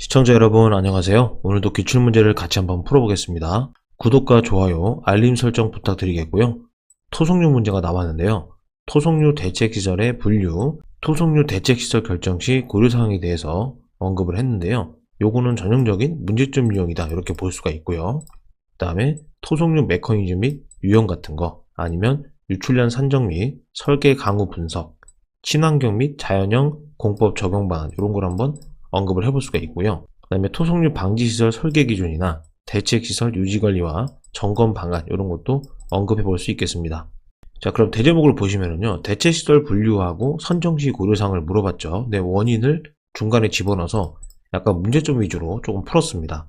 시청자 여러분 안녕하세요. 오늘도 기출문제를 같이 한번 풀어보겠습니다. 구독과 좋아요, 알림 설정 부탁드리겠고요. 토속류 문제가 나왔는데요. 토속류 대책시설의 분류, 토속류 대책시설 결정 시 고려사항에 대해서 언급을 했는데요. 요거는 전형적인 문제점 유형이다 이렇게 볼 수가 있고요. 그 다음에 토속류 메커니즘 및 유형 같은 거 아니면 유출량 산정 및 설계 강우 분석, 친환경 및 자연형 공법 적용 방안 이런 걸 한번 언급을 해볼 수가 있고요. 그 다음에 토속류 방지시설 설계 기준이나 대책시설 유지관리와 점검 방안 이런 것도 언급해 볼 수 있겠습니다. 자 그럼 대제목을 보시면은요 대책시설 분류하고 선정시 고려사항을 물어봤죠. 내 원인을 중간에 집어넣어서 약간 문제점 위주로 조금 풀었습니다.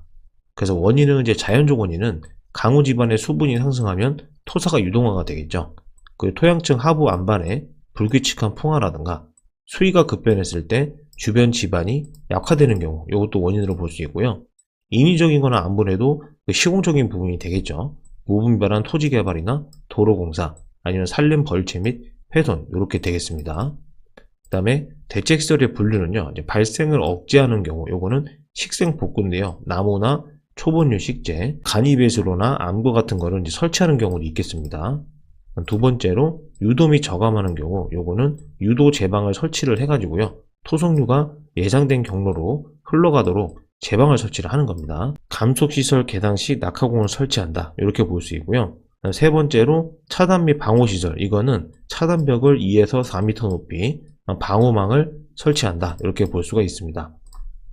그래서 원인은 이제 자연적 원인은 강우 지반의 수분이 상승하면 토사가 유동화가 되겠죠. 그 토양층 하부 안반에 불규칙한 풍화라든가 수위가 급변했을 때 주변 지반이 약화되는 경우 이것도 원인으로 볼 수 있고요. 인위적인 안 보내도 그 시공적인 부분이 되겠죠. 무분별한 토지 개발이나 도로 공사 아니면 산림 벌채 및 훼손 이렇게 되겠습니다. 그 다음에 대책시설의 분류는요. 발생을 억제하는 경우 요거는 식생 복구인데요. 나무나 초본류 식재, 간이배수로나 암과 같은 거를 설치하는 경우도 있겠습니다. 두 번째로 유도 및 저감하는 경우 요거는 유도 제방을 설치를 해가지고요. 토속류가 예상된 경로로 흘러가도록 제방을 설치를 하는 겁니다. 감속시설 개당 시 낙하공을 설치한다. 이렇게 볼 수 있고요. 세 번째로 차단 및 방호시설. 이거는 차단벽을 2에서 4m 높이 방호망을 설치한다. 이렇게 볼 수가 있습니다.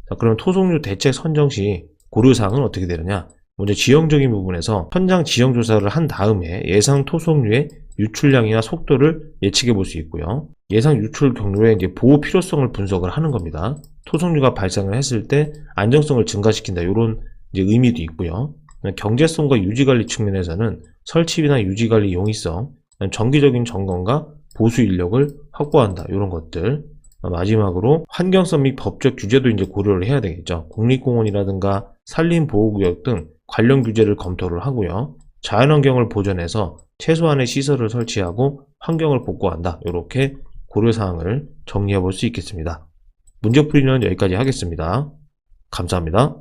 자, 그럼 토속류 대책 선정 시 고려사항은 어떻게 되느냐? 먼저 지형적인 부분에서 현장 지형 조사를 한 다음에 예상 토속류의 유출량이나 속도를 예측해 볼 수 있고요. 예상 유출 경로의 이제 보호 필요성을 분석을 하는 겁니다. 토속류가 발생을 했을 때 안정성을 증가시킨다 이런 의미도 있고요. 경제성과 유지관리 측면에서는 설치비나 유지관리 용이성, 정기적인 점검과 보수 인력을 확보한다 이런 것들. 마지막으로 환경성 및 법적 규제도 이제 고려를 해야 되겠죠. 국립공원이라든가 산림보호구역 등 관련 규제를 검토를 하고요. 자연환경을 보존해서 최소한의 시설을 설치하고 환경을 복구한다. 이렇게 고려사항을 정리해 볼 수 있겠습니다. 문제풀이는 여기까지 하겠습니다. 감사합니다.